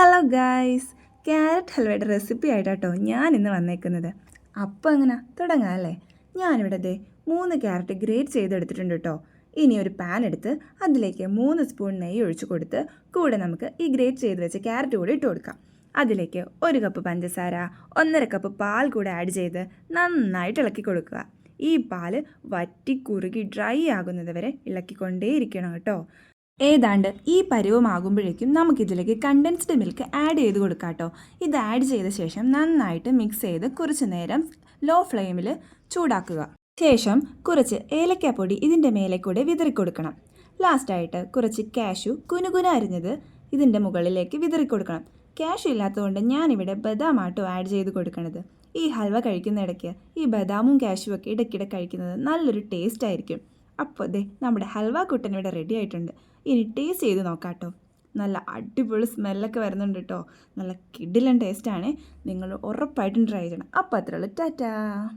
Hello guys. Carrot ഹൽവയുടെ recipe ആയിട്ടാട്ടോ ഞാൻ ഇന്ന് വന്നേക്കുന്നത്. അപ്പോൾ എങ്ങനെ? തുടങ്ങാം അല്ലേ? ഞാനിവിടെ ദേ മൂന്ന് ക്യാരറ്റ് ഗ്രേറ്റ് ചെയ്തെടുത്തിട്ടുണ്ട് കേട്ടോ ഇനി ഒരു പാൻ എടുത്ത് അതിലേക്ക് മൂന്ന് സ്പൂൺ നെയ്യ് ഒഴിച്ചു കൊടുത്ത് കൂടെ നമുക്ക് ഈ ഗ്രേറ്റ് ചെയ്ത് വെച്ച ക്യാരറ്റ് കൂടി ഇട്ട് കൊടുക്കാം. അതിലേക്ക് ഒരു കപ്പ് പഞ്ചസാര ഒന്നര കപ്പ് പാൽ കൂടെ ആഡ് ചെയ്ത് നന്നായിട്ട് ഇളക്കി കൊടുക്കുക. ഈ പാൽ വറ്റി കുറുകി ഡ്രൈ ആകുന്നത് വരെ ഇളക്കിക്കൊണ്ടേയിരിക്കണം കേട്ടോ ഏതാണ്ട് ഈ പരുവമാകുമ്പോഴേക്കും നമുക്കിതിലേക്ക് കണ്ടൻസ്ഡ് മിൽക്ക് ആഡ് ചെയ്ത് കൊടുക്കാം കേട്ടോ ഇത് ആഡ് ചെയ്ത ശേഷം നന്നായിട്ട് മിക്സ് ചെയ്ത് കുറച്ച് നേരം ലോ ഫ്ലെയിമിൽ ചൂടാക്കുക. ശേഷം കുറച്ച് ഏലക്കാപ്പൊടി ഇതിന്റെ മേലെ കൂടെ വിതറിക്കൊടുക്കണം ലാസ്റ്റായിട്ട് കുറച്ച് കാഷ്യു കുനുകുന അരിഞ്ഞത് ഇതിന്റെ മുകളിലേക്ക് വിതറിക്കൊടുക്കണം കൊടുക്കണം. കാഷ്യു ഇല്ലാത്തതുകൊണ്ട് ഞാനിവിടെ ബദാമാട്ടോ ആഡ് ചെയ്ത് കൊടുക്കണത്. ഈ ഹൽവ കഴിക്കുന്ന ഇടയ്ക്ക് ഈ ബദാമും കാഷ്യു ഒക്കെ ഇടയ്ക്കിടെ കഴിക്കുന്നത് നല്ലൊരു ടേസ്റ്റ് ആയിരിക്കും. അപ്പോൾ ദേ നമ്മുടെ ഹൽവ കുട്ടൻ ഇവിടെ റെഡി ആയിട്ടുണ്ട്. ഇനി ടേസ്റ്റ് ചെയ്ത് നോക്കാം കേട്ടോ നല്ല അടിപൊളി സ്മെല്ലൊക്കെ വരുന്നുണ്ട് കേട്ടോ നല്ല കിഡിലൻ ടേസ്റ്റാണ് നിങ്ങൾ ഉറപ്പായിട്ടും ട്രൈ ചെയ്യണം. അപ്പോൾ അത്രയുള്ളൂ ടാറ്റാ.